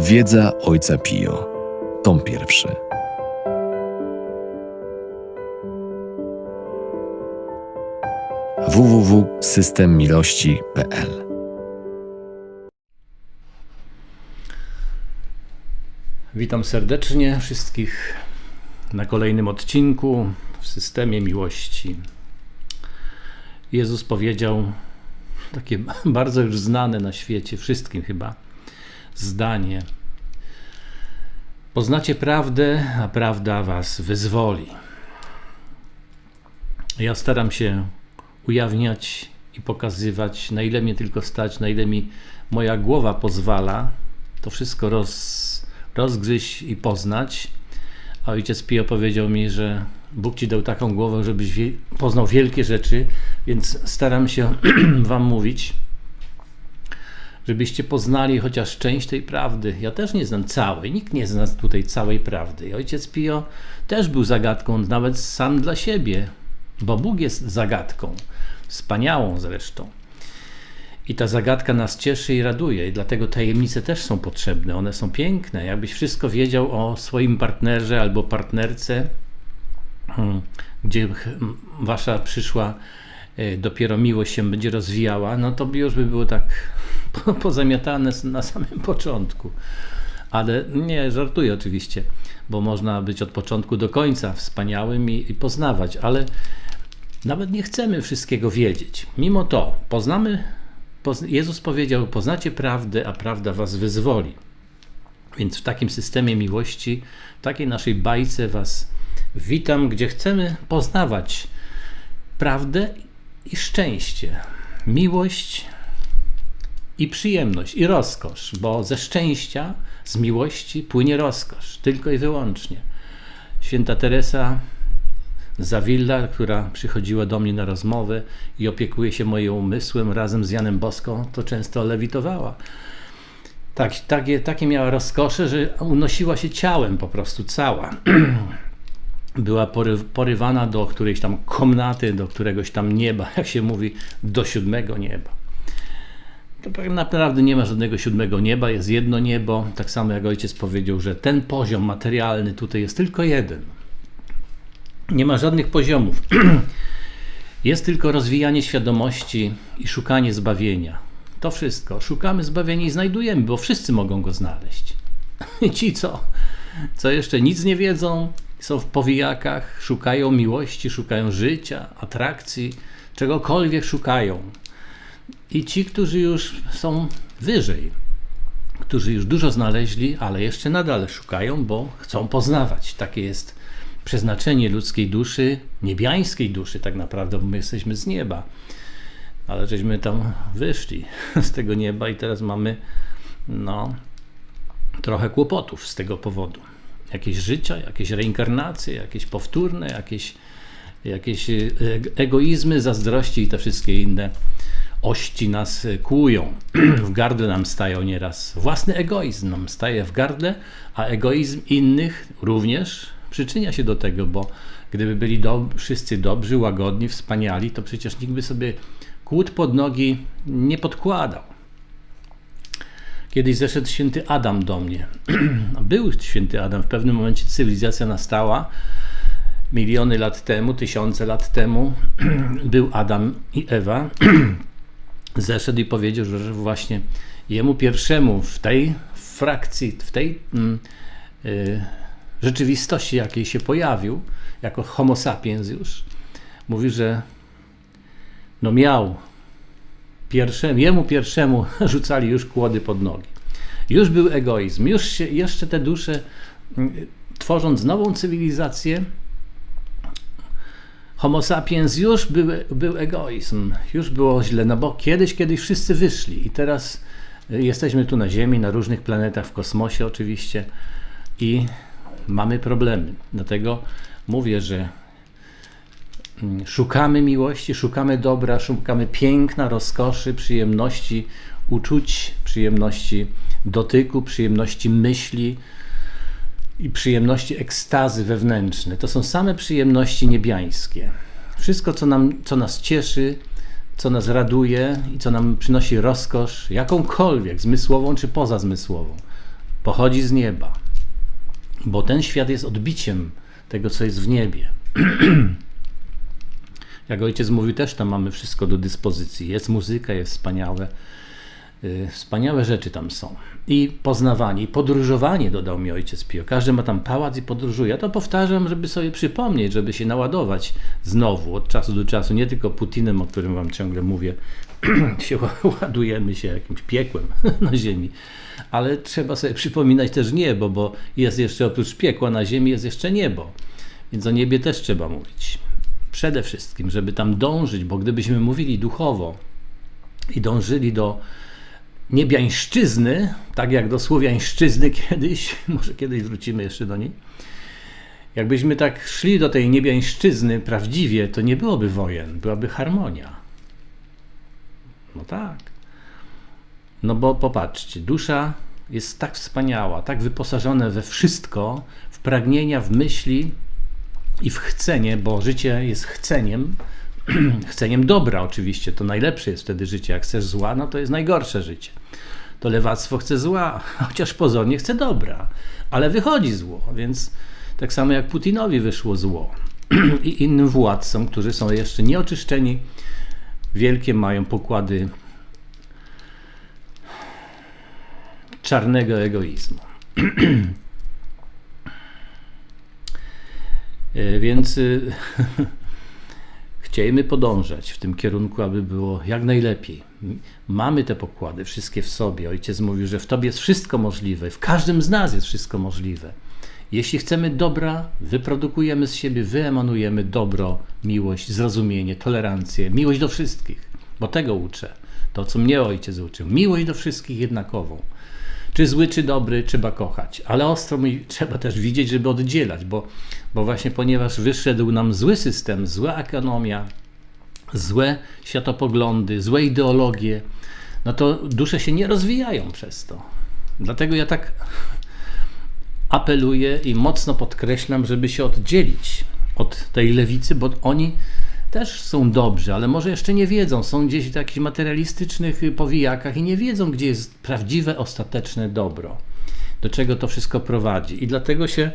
Wiedza Ojca Pio. Tom pierwszy. www.systemmiłości.pl Witam serdecznie wszystkich na kolejnym odcinku w systemie miłości. Jezus powiedział takie bardzo już znane na świecie, wszystkim chyba, zdanie: Poznacie prawdę, a prawda was wyzwoli. Ja staram się ujawniać i pokazywać, na ile mnie tylko stać, na ile mi moja głowa pozwala, to wszystko roz, rozgryźć i poznać. A ojciec Pio powiedział mi, że Bóg ci dał taką głowę, żebyś poznał wielkie rzeczy, więc staram się wam mówić, żebyście poznali chociaż część tej prawdy. Ja też nie znam całej, nikt nie zna tutaj całej prawdy. Ojciec Pio też był zagadką, nawet sam dla siebie, bo Bóg jest zagadką, wspaniałą zresztą. I ta zagadka nas cieszy i raduje, i dlatego tajemnice też są potrzebne. One są piękne. Jakbyś wszystko wiedział o swoim partnerze albo partnerce, hmm, gdzie wasza przyszła dopiero miłość się będzie rozwijała, no to już by było tak po- pozamiatane na samym początku. Ale nie, żartuję oczywiście, bo można być od początku do końca wspaniałym i, i poznawać, ale nawet nie chcemy wszystkiego wiedzieć. Mimo to poznamy, poz, Jezus powiedział: Poznacie prawdę, a prawda was wyzwoli. Więc w takim systemie miłości, w takiej naszej bajce Was witam, gdzie chcemy poznawać prawdę i szczęście, miłość i przyjemność, i rozkosz, bo ze szczęścia, z miłości płynie rozkosz, tylko i wyłącznie. Święta Teresa Zawilla, która przychodziła do mnie na rozmowę i opiekuje się moim umysłem razem z Janem Boską, to często lewitowała. Tak, takie, takie miała rozkosze, że unosiła się ciałem po prostu cała. Była pory, porywana do którejś tam komnaty, do któregoś tam nieba, jak się mówi, do siódmego nieba. To tak naprawdę nie ma żadnego siódmego nieba, jest jedno niebo. Tak samo jak ojciec powiedział, że ten poziom materialny tutaj jest tylko jeden. Nie ma żadnych poziomów. Jest tylko rozwijanie świadomości i szukanie zbawienia. To wszystko. Szukamy zbawienia i znajdujemy, bo wszyscy mogą go znaleźć. Ci, co, co jeszcze nic nie wiedzą, są w powijakach, szukają miłości, szukają życia, atrakcji, czegokolwiek szukają. I ci, którzy już są wyżej, którzy już dużo znaleźli, ale jeszcze nadal szukają, bo chcą poznawać. Takie jest przeznaczenie ludzkiej duszy, niebiańskiej duszy tak naprawdę, bo my jesteśmy z nieba. Ale żeśmy tam wyszli z tego nieba i teraz mamy no, trochę kłopotów z tego powodu. Jakieś życia, jakieś reinkarnacje, jakieś powtórne, jakieś, jakieś e, egoizmy, zazdrości i te wszystkie inne ości nas kłują. W gardle nam stają nieraz. Własny egoizm nam staje w gardle, a egoizm innych również przyczynia się do tego, bo gdyby byli do, wszyscy dobrzy, łagodni, wspaniali, to przecież nikt by sobie kłód pod nogi nie podkładał. Kiedyś zeszedł święty Adam do mnie. Był święty Adam, w pewnym momencie cywilizacja nastała. Miliony lat temu, tysiące lat temu był Adam i Ewa. Zeszedł i powiedział, że właśnie jemu pierwszemu w tej frakcji, w tej mm, y, rzeczywistości, jakiej się pojawił, jako homo sapiens już, mówi, że no miał pierwszemu, jemu pierwszemu rzucali już kłody pod nogi. Już był egoizm, już się, jeszcze te dusze, mm, tworząc nową cywilizację, Homo sapiens już był, był egoizm, już było źle, no bo kiedyś, kiedyś wszyscy wyszli i teraz y, jesteśmy tu na Ziemi, na różnych planetach, w kosmosie oczywiście i mamy problemy. Dlatego mówię, że szukamy miłości, szukamy dobra, szukamy piękna, rozkoszy, przyjemności uczuć, przyjemności dotyku, przyjemności myśli i przyjemności ekstazy wewnętrzne. To są same przyjemności niebiańskie. Wszystko, co, nam, co nas cieszy, co nas raduje i co nam przynosi rozkosz, jakąkolwiek, zmysłową czy pozazmysłową, pochodzi z nieba, bo ten świat jest odbiciem tego, co jest w niebie. Jak ojciec mówił, też tam mamy wszystko do dyspozycji. Jest muzyka, jest wspaniałe. y, Wspaniałe rzeczy tam są. I poznawanie, i podróżowanie, dodał mi ojciec Pio. Każdy ma tam pałac i podróżuje. Ja to powtarzam, żeby sobie przypomnieć, żeby się naładować znowu, od czasu do czasu. Nie tylko Putinem, o którym wam ciągle mówię, się ładujemy się jakimś piekłem na ziemi. Ale trzeba sobie przypominać też niebo, bo jest jeszcze oprócz piekła na ziemi, jest jeszcze niebo. Więc o niebie też trzeba mówić. Przede wszystkim, żeby tam dążyć, bo gdybyśmy mówili duchowo i dążyli do niebiańszczyzny, tak jak do słowiańszczyzny kiedyś, może kiedyś wrócimy jeszcze do niej, jakbyśmy tak szli do tej niebiańszczyzny prawdziwie, to nie byłoby wojen, byłaby harmonia. No tak. No bo popatrzcie, dusza jest tak wspaniała, tak wyposażona we wszystko, w pragnienia, w myśli i w chcenie, bo życie jest chceniem, chceniem dobra oczywiście, to najlepsze jest wtedy życie. Jak chcesz zła, no to jest najgorsze życie. To lewactwo chce zła, chociaż pozornie chce dobra, ale wychodzi zło, więc tak samo jak Putinowi wyszło zło i innym władcom, którzy są jeszcze nieoczyszczeni, wielkie mają pokłady czarnego egoizmu. Więc y, chcielibyśmy podążać w tym kierunku, aby było jak najlepiej. Mamy te pokłady, wszystkie w sobie. Ojciec mówił, że w Tobie jest wszystko możliwe, w każdym z nas jest wszystko możliwe. Jeśli chcemy dobra, wyprodukujemy z siebie, wyemanujemy dobro, miłość, zrozumienie, tolerancję, miłość do wszystkich, bo tego uczę. To, co mnie ojciec uczył. Miłość do wszystkich jednakową. Czy zły, czy dobry, trzeba kochać. Ale ostro mi trzeba też widzieć, żeby oddzielać, bo, bo właśnie ponieważ wyszedł nam zły system, zła ekonomia, złe światopoglądy, złe ideologie, no to dusze się nie rozwijają przez to. Dlatego ja tak apeluję i mocno podkreślam, żeby się oddzielić od tej lewicy, bo oni też są dobrzy, ale może jeszcze nie wiedzą. Są gdzieś w jakichś materialistycznych powijakach i nie wiedzą, gdzie jest prawdziwe, ostateczne dobro. Do czego to wszystko prowadzi. I dlatego się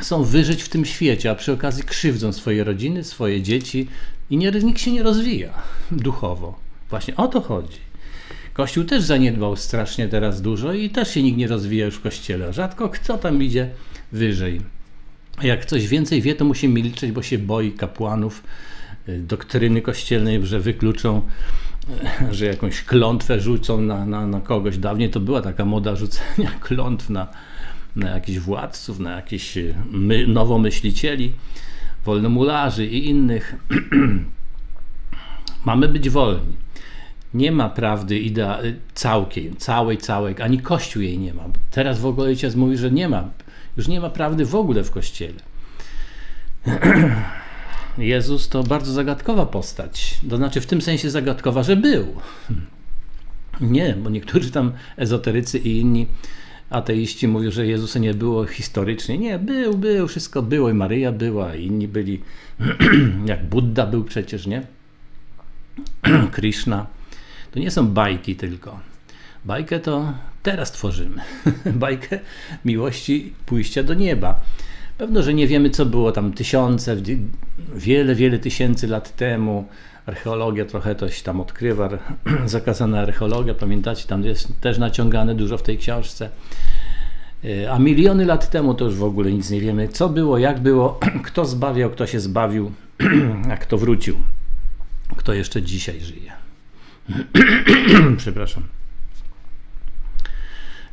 chcą wyżyć w tym świecie, a przy okazji krzywdzą swoje rodziny, swoje dzieci i nie, nikt się nie rozwija duchowo. Właśnie o to chodzi. Kościół też zaniedbał strasznie teraz dużo i też się nikt nie rozwija już w kościele. Rzadko kto tam idzie wyżej. Jak coś więcej wie, to musi milczeć, bo się boi kapłanów, doktryny kościelnej, że wykluczą, y, że jakąś klątwę rzucą na, na, na kogoś. Dawniej to była taka moda rzucenia klątw na, na jakichś władców, na jakichś y, my, nowomyślicieli, wolnomularzy i innych. Mamy być wolni. Nie ma prawdy idea całkiem, całej, całej, ani Kościół jej nie ma. Teraz w ogóle ojciec mówi, że nie ma, już nie ma prawdy w ogóle w Kościele. Jezus to bardzo zagadkowa postać. To znaczy w tym sensie zagadkowa, że był. Nie, bo niektórzy tam ezoterycy i inni ateiści mówią, że Jezusa nie było historycznie. Nie, był, był, wszystko było i Maryja była, i inni byli, jak Buddha był przecież, nie? Krishna. To nie są bajki tylko. Bajkę to teraz tworzymy. Bajkę miłości pójścia do nieba. Pewno, że nie wiemy, co było tam tysiące, wiele, wiele tysięcy lat temu. Archeologia trochę coś tam odkrywa, zakazana archeologia, pamiętacie, tam jest też naciągane dużo w tej książce. A miliony lat temu to już w ogóle nic nie wiemy, co było, jak było, kto zbawiał, kto się zbawił, a kto wrócił, kto jeszcze dzisiaj żyje. Przepraszam.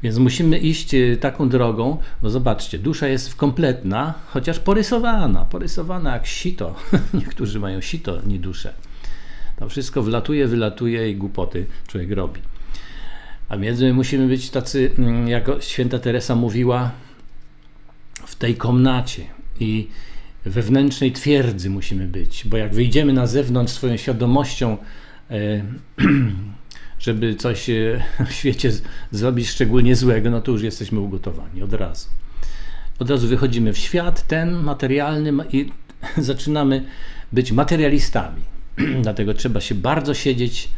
Więc musimy iść y, taką drogą, bo zobaczcie, dusza jest kompletna, chociaż porysowana, porysowana jak sito. Niektórzy mają sito, nie duszę. Tam wszystko wlatuje, wylatuje i głupoty człowiek robi. A więc my musimy być tacy, mm, jak święta Teresa mówiła, w tej komnacie i wewnętrznej twierdzy musimy być, bo jak wyjdziemy na zewnątrz swoją świadomością, e, żeby coś e, w świecie zrobić szczególnie złego, no to już jesteśmy ugotowani od razu. Od razu wychodzimy w świat ten materialny ma- i zaczynamy być materialistami. Dlatego trzeba się bardzo siedzieć,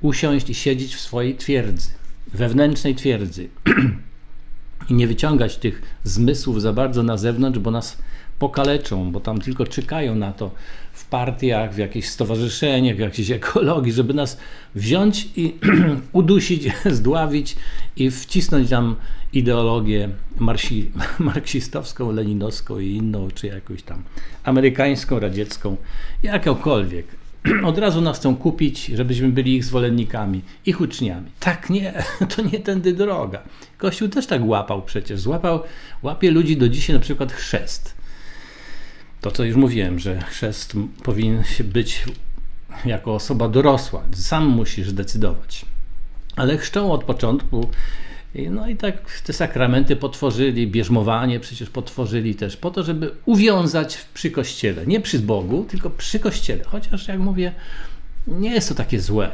usiąść i siedzieć w swojej twierdzy, wewnętrznej twierdzy. i nie wyciągać tych zmysłów za bardzo na zewnątrz, bo nas pokaleczą, bo tam tylko czekają na to w partiach, w jakichś stowarzyszeniach, w jakiejś ekologii, żeby nas wziąć i udusić, zdławić i wcisnąć nam ideologię marsi, marksistowską, leninowską i inną, czy jakąś tam amerykańską, radziecką, jakąkolwiek. Od razu nas chcą kupić, żebyśmy byli ich zwolennikami, ich uczniami. Tak nie, to nie tędy droga. Kościół też tak łapał przecież. Złapał, łapie ludzi do dzisiaj na przykład chrzest. To, co już mówiłem, że chrzest powinien być jako osoba dorosła. Sam musisz decydować. Ale chrzczą od początku. No i tak te sakramenty potworzyli, bierzmowanie przecież potworzyli też, po to, żeby uwiązać przy kościele. Nie przy Bogu, tylko przy kościele. Chociaż, jak mówię, nie jest to takie złe,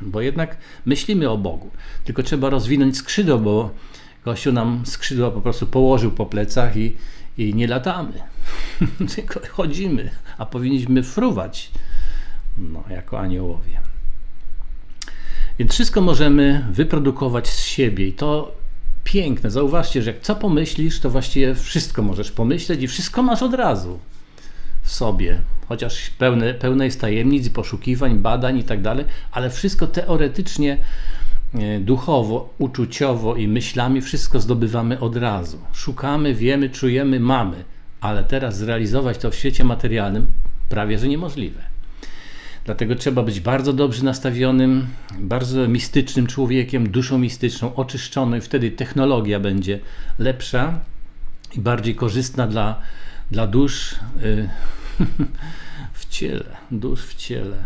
bo jednak myślimy o Bogu. Tylko trzeba rozwinąć skrzydło, bo Kościół nam skrzydła po prostu położył po plecach i, i nie latamy, tylko chodzimy, a powinniśmy fruwać no, jako aniołowie. Więc wszystko możemy wyprodukować z siebie i to piękne. Zauważcie, że jak co pomyślisz, to właściwie wszystko możesz pomyśleć i wszystko masz od razu w sobie. Chociaż pełne, pełne jest tajemnic, poszukiwań, badań i tak dalej, ale wszystko teoretycznie, duchowo, uczuciowo i myślami wszystko zdobywamy od razu. Szukamy, wiemy, czujemy, mamy, ale teraz zrealizować to w świecie materialnym prawie że niemożliwe. Dlatego trzeba być bardzo dobrze nastawionym, bardzo mistycznym człowiekiem, duszą mistyczną, oczyszczoną, i wtedy technologia będzie lepsza i bardziej korzystna dla, dla dusz y, w ciele. Dusz w ciele.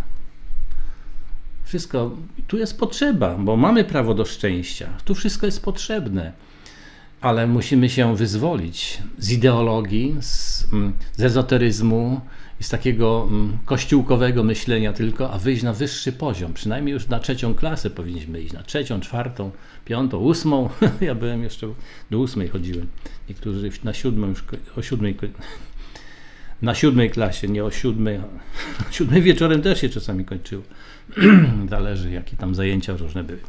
Wszystko, tu jest potrzeba, bo mamy prawo do szczęścia. Tu wszystko jest potrzebne, ale musimy się wyzwolić z ideologii, z, mm, z ezoteryzmu, z takiego mm, kościółkowego myślenia tylko, a wyjść na wyższy poziom. Przynajmniej już na trzecią klasę powinniśmy iść, na trzecią, czwartą, piątą, ósmą. Ja byłem jeszcze do ósmej chodziłem. Niektórzy na siódmą już, o siódmej, na siódmej klasie, nie o siódmej. O siódmej wieczorem też się czasami kończyło. Zależy, jakie tam zajęcia różne były.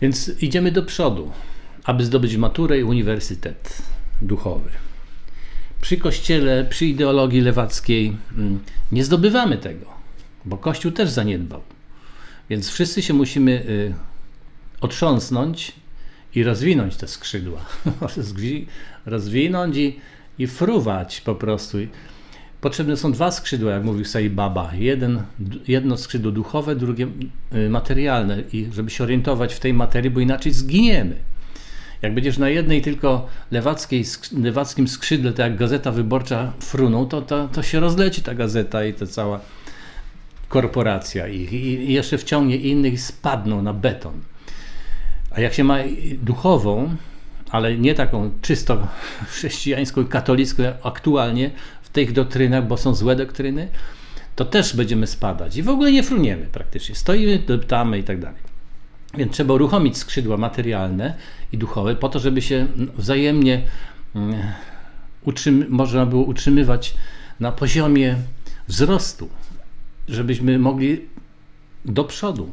Więc idziemy do przodu, aby zdobyć maturę i uniwersytet duchowy przy kościele, przy ideologii lewackiej mm, nie zdobywamy tego, bo Kościół też zaniedbał. Więc wszyscy się musimy y, otrząsnąć i rozwinąć te skrzydła. rozwinąć i, i fruwać po prostu. Potrzebne są dwa skrzydła, jak mówił Sai Baba. Jeden, jedno skrzydło duchowe, drugie y, materialne. I żeby się orientować w tej materii, bo inaczej zginiemy. Jak będziesz na jednej tylko lewackiej, lewackim skrzydle, tak jak Gazeta Wyborcza fruną, to, to, to się rozleci ta gazeta i ta cała korporacja i, i jeszcze wciągnie innych i spadną na beton. A jak się ma duchową, ale nie taką czysto chrześcijańską i katolicką aktualnie tych doktrynach, bo są złe doktryny, to też będziemy spadać i w ogóle nie fruniemy praktycznie. Stoimy, doptamy i tak dalej. Więc trzeba uruchomić skrzydła materialne i duchowe po to, żeby się wzajemnie mm, utrzym- można było utrzymywać na poziomie wzrostu, żebyśmy mogli do przodu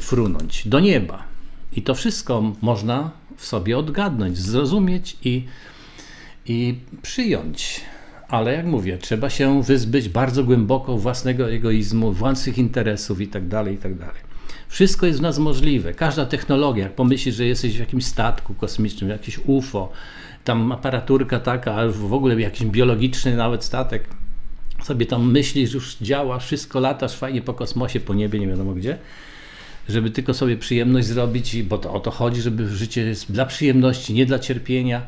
frunąć, do nieba. I to wszystko można w sobie odgadnąć, zrozumieć i, i przyjąć. Ale jak mówię, trzeba się wyzbyć bardzo głęboko własnego egoizmu, własnych interesów itd., tak itd. Tak wszystko jest w nas możliwe. Każda technologia, jak pomyślisz, że jesteś w jakimś statku kosmicznym, jakiś UFO, tam aparaturka taka, a w ogóle jakiś biologiczny nawet statek, sobie tam myślisz, już działa, wszystko latasz fajnie po kosmosie, po niebie, nie wiadomo gdzie, żeby tylko sobie przyjemność zrobić, bo to o to chodzi, żeby życie jest dla przyjemności, nie dla cierpienia.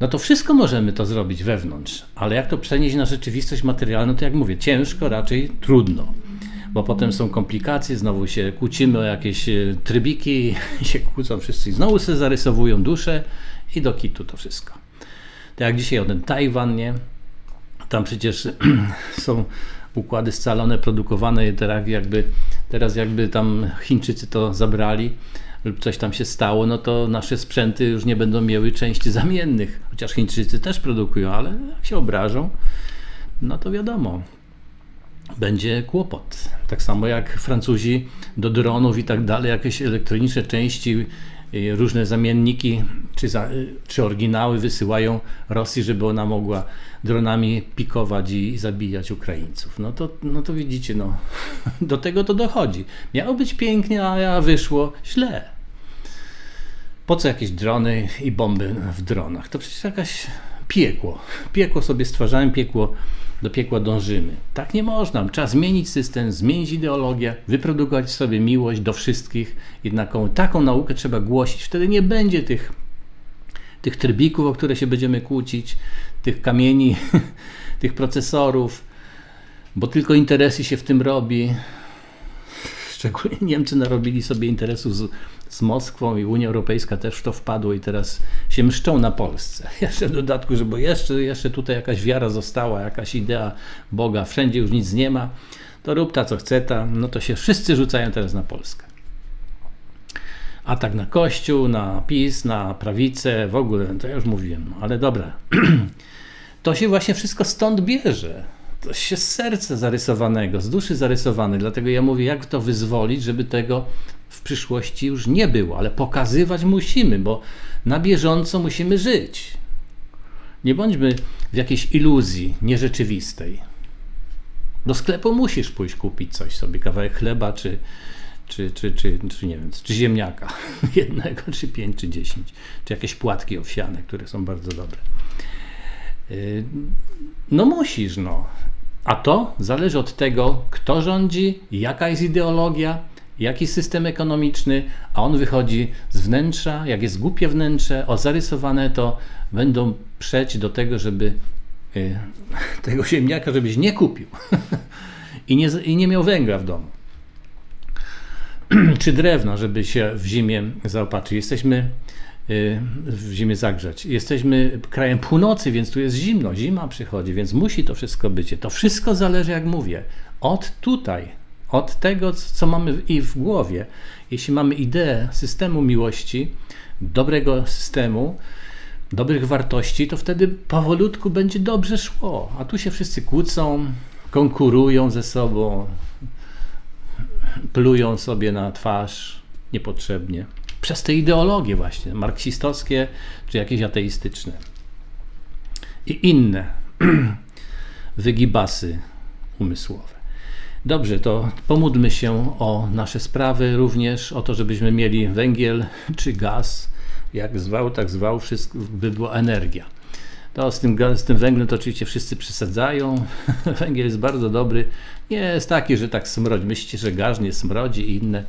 No to wszystko możemy to zrobić wewnątrz, ale jak to przenieść na rzeczywistość materialną, to jak mówię, ciężko, raczej trudno bo potem są komplikacje, znowu się kłócimy o jakieś e, trybiki, się kłócą wszyscy znowu sobie zarysowują duszę i do kitu to wszystko. Tak jak dzisiaj o ten Tajwan, nie? Tam przecież są układy scalone, produkowane teraz jakby, teraz jakby tam Chińczycy to zabrali lub coś tam się stało, no to nasze sprzęty już nie będą miały części zamiennych. Chociaż Chińczycy też produkują, ale jak się obrażą, no to wiadomo, będzie kłopot. Tak samo jak Francuzi do dronów i tak dalej, jakieś elektroniczne części różne zamienniki czy, za, y, czy oryginały wysyłają Rosji, żeby ona mogła dronami pikować i, i zabijać Ukraińców. No to, no to widzicie, no, do tego to dochodzi. Miało być pięknie, a wyszło źle. Po co jakieś drony i bomby w dronach? To przecież jakaś piekło. Piekło sobie stwarzałem, piekło do piekła dążymy. Tak nie można. Trzeba zmienić system, zmienić ideologię, wyprodukować sobie miłość do wszystkich. Jednaką taką naukę trzeba głosić. Wtedy nie będzie tych, tych trybików, o które się będziemy kłócić, tych kamieni, tych procesorów, bo tylko interesy się w tym robi. Szczególnie Niemcy narobili sobie interesów z, z Moskwą i Unia Europejska też w to wpadło i teraz się mszczą na Polsce. Jeszcze w dodatku, że bo jeszcze, jeszcze tutaj jakaś wiara została, jakaś idea Boga, wszędzie już nic nie ma, to rób ta co chce ta, no to się wszyscy rzucają teraz na Polskę. Atak na Kościół, na PiS, na prawicę, w ogóle, to ja już mówiłem, no, ale dobra. to się właśnie wszystko stąd bierze to się z serca zarysowanego, z duszy zarysowane. Dlatego ja mówię, jak to wyzwolić, żeby tego w przyszłości już nie było, ale pokazywać musimy, bo na bieżąco musimy żyć. Nie bądźmy w jakiejś iluzji nierzeczywistej. Do sklepu musisz pójść kupić coś sobie, kawałek chleba, czy, czy, czy, czy, czy nie wiem, czy ziemniaka jednego, czy pięć, czy dziesięć, czy jakieś płatki owsiane, które są bardzo dobre. No musisz, no. A to zależy od tego, kto rządzi, jaka jest ideologia, jaki system ekonomiczny, a on wychodzi z wnętrza, jak jest głupie wnętrze, o zarysowane, to będą przeć do tego, żeby y, tego ziemniaka, żebyś nie kupił I, nie, i nie miał węgla w domu. Czy drewno, żeby się w zimie zaopatrzyć. Jesteśmy Y, w zimie zagrzać. Jesteśmy krajem północy, więc tu jest zimno, zima przychodzi, więc musi to wszystko być. To wszystko zależy, jak mówię, od tutaj, od tego, co mamy i w głowie. Jeśli mamy ideę systemu miłości, dobrego systemu, dobrych wartości, to wtedy powolutku będzie dobrze szło. A tu się wszyscy kłócą, konkurują ze sobą, plują sobie na twarz niepotrzebnie przez te ideologie właśnie, marksistowskie czy jakieś ateistyczne. I inne wygibasy umysłowe. Dobrze, to pomódlmy się o nasze sprawy, również o to, żebyśmy mieli węgiel czy gaz, jak zwał, tak zwał, wszystko by była energia. To z tym, z tym węglem to oczywiście wszyscy przesadzają. Węgiel jest bardzo dobry. Nie jest taki, że tak smrodzi. Myślicie, że gaz nie smrodzi i inne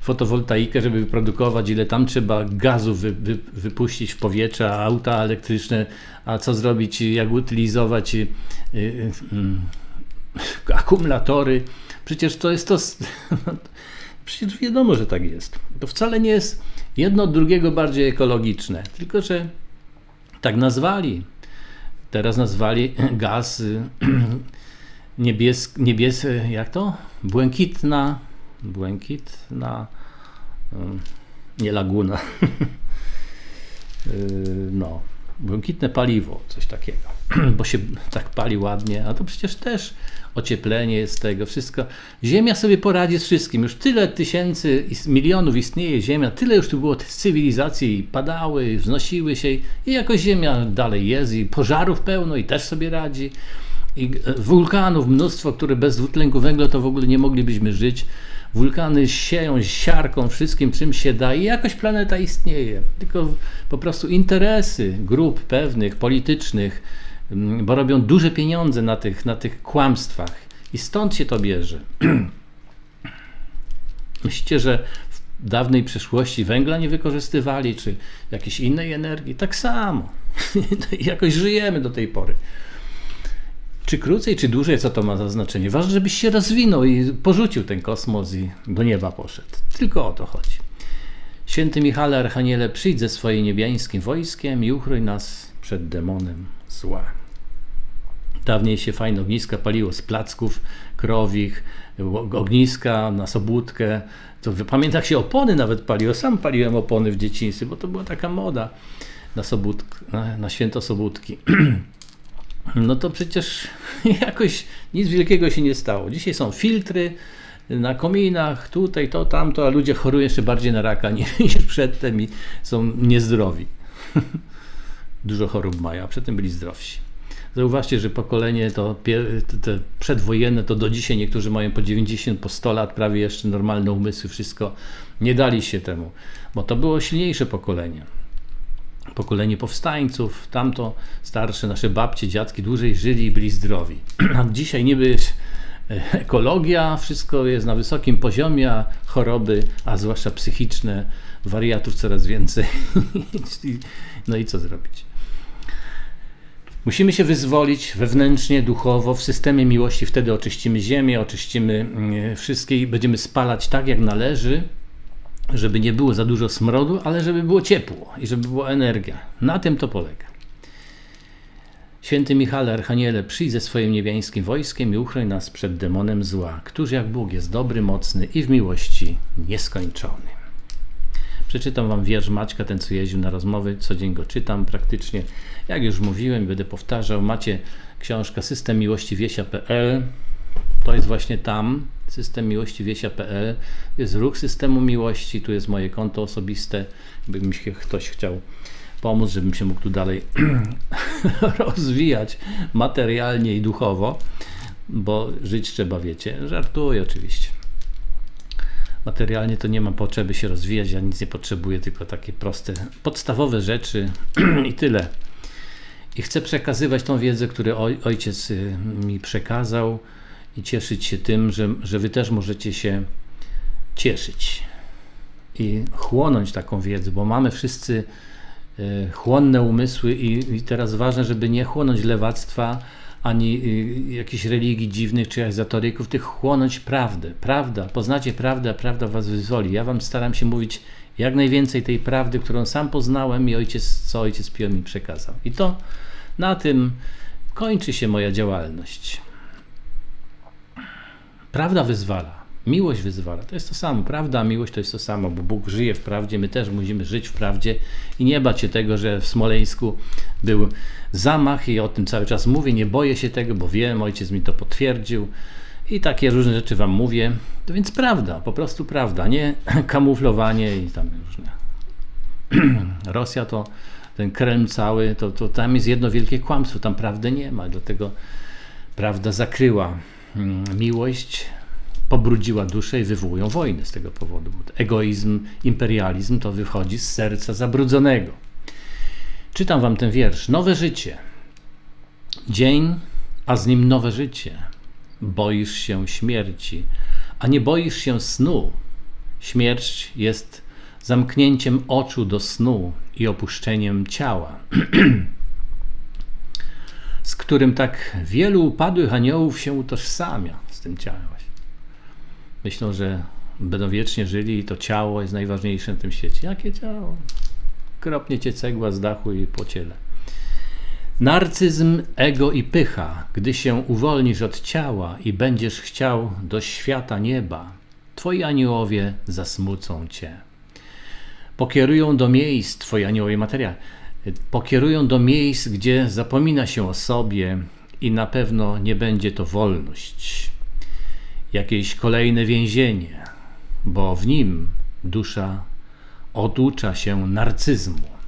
fotowoltaikę, żeby wyprodukować, ile tam trzeba gazu wy, wy, wypuścić w powietrze, auta elektryczne, a co zrobić, jak utylizować y, y, y, akumulatory. Przecież to jest to. Przecież wiadomo, że tak jest. To wcale nie jest jedno od drugiego bardziej ekologiczne, tylko że tak nazwali. Teraz nazwali gaz niebieski, niebies, jak to? Błękitna błękit na nie laguna. Y, no, błękitne paliwo, coś takiego, bo się tak pali ładnie, a to przecież też ocieplenie jest tego, wszystko. Ziemia sobie poradzi z wszystkim. Już tyle tysięcy, milionów istnieje Ziemia, tyle już tu było cywilizacji padały, wznosiły się i jakoś Ziemia dalej jest i pożarów pełno i też sobie radzi. I e, wulkanów mnóstwo, które bez dwutlenku węgla to w ogóle nie moglibyśmy żyć. Wulkany sieją siarką wszystkim, czym się da i jakoś planeta istnieje. Tylko po prostu interesy grup pewnych, politycznych, mm, bo robią duże pieniądze na tych, na tych kłamstwach. I stąd się to bierze. Myślicie, że w dawnej przeszłości węgla nie wykorzystywali, czy jakiejś innej energii? Tak samo. Jakoś żyjemy do tej pory. Czy krócej, czy dłużej, co to ma za znaczenie? Ważne, żebyś się rozwinął i porzucił ten kosmos i do nieba poszedł. Tylko o to chodzi. Święty Michale Archaniele, przyjdź ze swoim niebiańskim wojskiem i uchroń nas przed demonem zła. Dawniej się fajne ogniska paliło z placków krowich, ogniska na sobótkę. To pamiętam, się opony nawet paliło. Sam paliłem opony w dzieciństwie, bo to była taka moda na, sobótk, na, na święto sobótki. no to przecież jakoś nic wielkiego się nie stało. Dzisiaj są filtry, na kominach, tutaj, to, tamto, a ludzie chorują jeszcze bardziej na raka niż przedtem i są niezdrowi. Dużo chorób mają, a przedtem byli zdrowsi. Zauważcie, że pokolenie to przedwojenne to do dzisiaj niektórzy mają po 90, po 100 lat, prawie jeszcze normalne umysły, wszystko. Nie dali się temu, bo to było silniejsze pokolenie. Pokolenie powstańców, tamto starsze, nasze babcie, dziadki dłużej żyli i byli zdrowi. A dzisiaj niby e, ekologia, wszystko jest na wysokim poziomie, a choroby, a zwłaszcza psychiczne, wariatów coraz więcej. no i co zrobić? Musimy się wyzwolić wewnętrznie, duchowo, w systemie miłości. Wtedy oczyścimy ziemię, oczyścimy mm, wszystkie i będziemy spalać tak, jak należy, żeby nie było za dużo smrodu, ale żeby było ciepło i żeby była energia. Na tym to polega. Święty Michale, Archaniele, przyjdź ze swoim niebiańskim wojskiem i uchroń nas przed demonem zła, któż jak Bóg jest dobry, mocny i w miłości nieskończony. Przeczytam wam wiersz Maćka, ten co jeździł na rozmowy, co dzień go czytam praktycznie. Jak już mówiłem, będę powtarzał, macie książkę System Miłości Wiesia.pl. To jest właśnie tam, System Miłości Wiesia.pl. Jest ruch Systemu Miłości, tu jest moje konto osobiste, jakby mi ktoś chciał pomóc, żebym się mógł tu dalej rozwijać materialnie i duchowo, bo żyć trzeba, wiecie. Żartuję oczywiście. Materialnie to nie mam potrzeby się rozwijać, ja nic nie potrzebuję, tylko takie proste, podstawowe rzeczy i tyle. I chcę przekazywać tą wiedzę, którą oj, ojciec y, mi przekazał i cieszyć się tym, że, że wy też możecie się cieszyć i chłonąć taką wiedzę, bo mamy wszyscy y, chłonne umysły i, i teraz ważne, żeby nie chłonąć lewactwa, ani y, jakichś religii dziwnych czy ezotoryków, tych chłonąć prawdę. Prawda, poznacie prawdę, a prawda was wyzwoli. Ja wam staram się mówić jak najwięcej tej prawdy, którą sam poznałem i ojciec, co ojciec Pio mi przekazał. I to na tym kończy się moja działalność. Prawda wyzwala. Miłość wyzwala. To jest to samo. Prawda, miłość to jest to samo, bo Bóg żyje w prawdzie, my też musimy żyć w prawdzie i nie bać się tego, że w Smoleńsku był zamach i o tym cały czas mówię. Nie boję się tego, bo wiem, ojciec mi to potwierdził i takie różne rzeczy wam mówię. To więc prawda, po prostu prawda, nie kamuflowanie i tam różne. Rosja to ten Kreml cały, to, to tam jest jedno wielkie kłamstwo, tam prawdy nie ma, dlatego prawda zakryła miłość, pobrudziła duszę i wywołują wojny z tego powodu. Egoizm, imperializm to wychodzi z serca zabrudzonego. Czytam wam ten wiersz. Nowe życie. Dzień, a z nim nowe życie. Boisz się śmierci, a nie boisz się snu. Śmierć jest zamknięciem oczu do snu i opuszczeniem ciała, z którym tak wielu upadłych aniołów się utożsamia z tym ciałem. Myślą, że będą wiecznie żyli i to ciało jest najważniejsze na tym świecie. Jakie ciało? Kropnie cię cegła z dachu i po ciele. Narcyzm, ego i pycha, gdy się uwolnisz od ciała i będziesz chciał do świata nieba, twoi aniołowie zasmucą cię. Pokierują do miejsc, twoi aniołowie materia, pokierują do miejsc, gdzie zapomina się o sobie i na pewno nie będzie to wolność. Jakieś kolejne więzienie, bo w nim dusza oducza się narcyzmu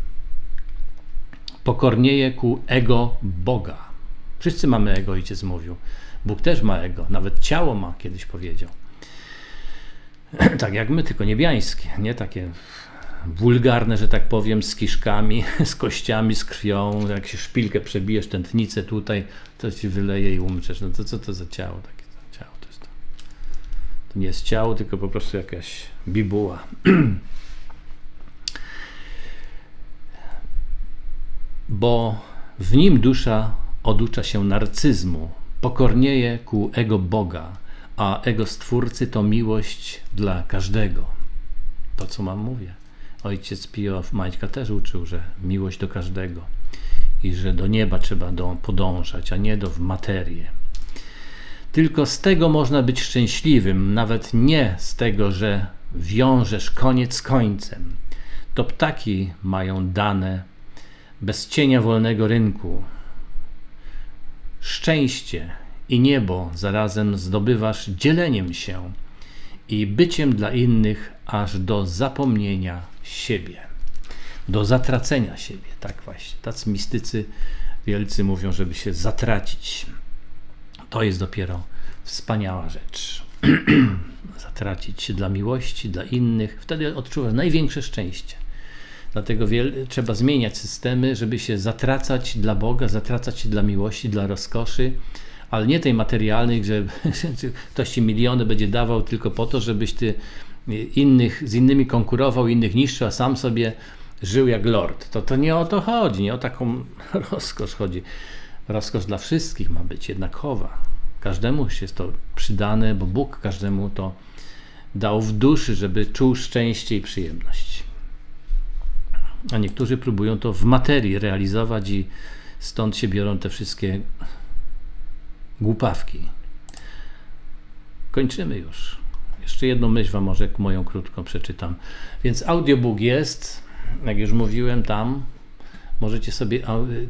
pokornieje ku ego Boga. Wszyscy mamy ego, ojciec mówił. Bóg też ma ego, nawet ciało ma, kiedyś powiedział. tak jak my, tylko niebiańskie, nie takie wulgarne, że tak powiem, z kiszkami, z kościami, z krwią. Jak się szpilkę przebijesz, tętnicę tutaj, to ci wyleje i umrzesz. No to co to za ciało? Takie ciało to jest to. To nie jest ciało, tylko po prostu jakaś bibuła. bo w nim dusza oducza się narcyzmu, pokornieje ku ego Boga, a ego Stwórcy to miłość dla każdego. To, co mam mówię. Ojciec Pio Maćka też uczył, że miłość do każdego i że do nieba trzeba do, podążać, a nie do w materię. Tylko z tego można być szczęśliwym, nawet nie z tego, że wiążesz koniec z końcem. To ptaki mają dane bez cienia wolnego rynku. Szczęście i niebo zarazem zdobywasz dzieleniem się i byciem dla innych aż do zapomnienia siebie, do zatracenia siebie. Tak właśnie. Tacy mistycy wielcy mówią, żeby się zatracić. To jest dopiero wspaniała rzecz. Zatracić się dla miłości, dla innych. Wtedy odczuwasz największe szczęście. Dlatego trzeba zmieniać systemy, żeby się zatracać dla Boga, zatracać się dla miłości, dla rozkoszy, ale nie tej materialnej, że ktoś ci miliony będzie dawał tylko po to, żebyś ty innych, z innymi konkurował, innych niszczył, a sam sobie żył jak lord. To, to nie o to chodzi, nie o taką rozkosz chodzi. Rozkosz dla wszystkich ma być jednakowa. Każdemu jest to przydane, bo Bóg każdemu to dał w duszy, żeby czuł szczęście i przyjemność. A niektórzy próbują to w materii realizować i stąd się biorą te wszystkie głupawki. Kończymy już. Jeszcze jedną myśl Wam może moją krótką przeczytam. Więc audiobook jest, jak już mówiłem tam, możecie sobie,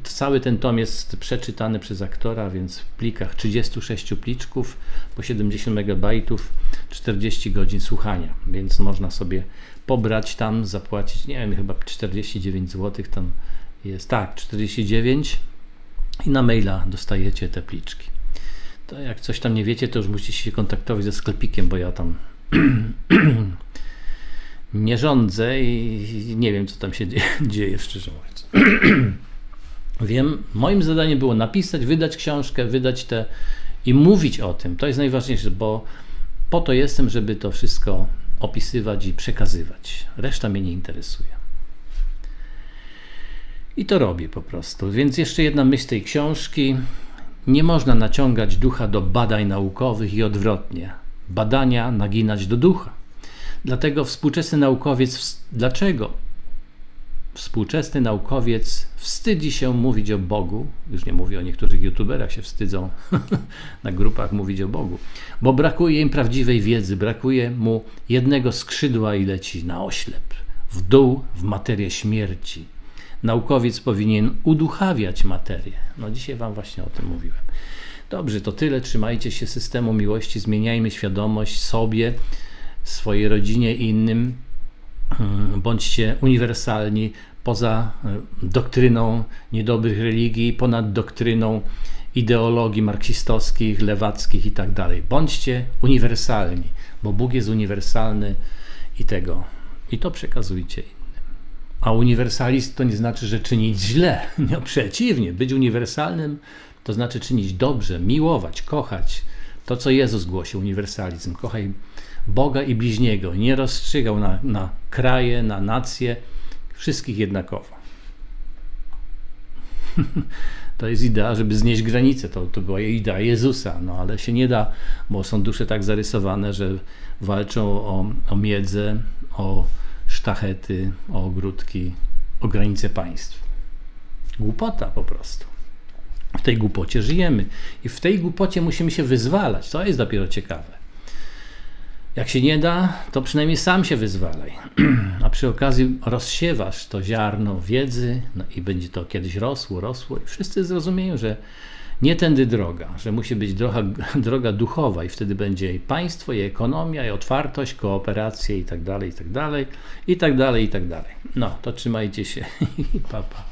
cały ten tom jest przeczytany przez aktora, więc w plikach 36 pliczków, po 70 MB, 40 godzin słuchania, więc można sobie pobrać tam, zapłacić, nie wiem, chyba 49 zł tam jest, tak, 49 i na maila dostajecie te pliczki. To jak coś tam nie wiecie, to już musicie się kontaktować ze sklepikiem, bo ja tam nie rządzę i nie wiem, co tam się dzieje, szczerze mówiąc. wiem, moim zadaniem było napisać, wydać książkę, wydać te i mówić o tym. To jest najważniejsze, bo po to jestem, żeby to wszystko opisywać i przekazywać. Reszta mnie nie interesuje. I to robię po prostu. Więc jeszcze jedna myśl tej książki. Nie można naciągać ducha do badań naukowych i odwrotnie. Badania naginać do ducha. Dlatego współczesny naukowiec, dlaczego współczesny naukowiec wstydzi się mówić o Bogu, już nie mówię o niektórych youtuberach się wstydzą na grupach mówić o Bogu, bo brakuje im prawdziwej wiedzy, brakuje mu jednego skrzydła i leci na oślep, w dół, w materię śmierci. Naukowiec powinien uduchawiać materię. No dzisiaj wam właśnie o tym mówiłem. Dobrze, to tyle. Trzymajcie się systemu miłości, zmieniajmy świadomość sobie, swojej rodzinie i innym. Bądźcie uniwersalni poza doktryną niedobrych religii, ponad doktryną ideologii marksistowskich, lewackich i tak. Bądźcie uniwersalni, bo Bóg jest uniwersalny i tego. I to przekazujcie. A uniwersalizm to nie znaczy, że czynić źle. No, przeciwnie, być uniwersalnym to znaczy czynić dobrze, miłować, kochać. To, co Jezus głosił, uniwersalizm. Kochaj Boga i bliźniego. Nie rozstrzygał na, na kraje, na nacje, wszystkich jednakowo. to jest idea, żeby znieść granice. To, to była idea Jezusa, no ale się nie da, bo są dusze tak zarysowane, że walczą o, o miedzę, o sztachety, o ogródki, o granice państw. Głupota po prostu. W tej głupocie żyjemy i w tej głupocie musimy się wyzwalać. To jest dopiero ciekawe. Jak się nie da, to przynajmniej sam się wyzwalaj. A przy okazji rozsiewasz to ziarno wiedzy no i będzie to kiedyś rosło, rosło i wszyscy zrozumieją, że nie tędy droga, że musi być droga, droga duchowa i wtedy będzie i państwo, i ekonomia, i otwartość, kooperacje i tak dalej, i tak dalej, i tak dalej, i tak dalej. No, to trzymajcie się i papa.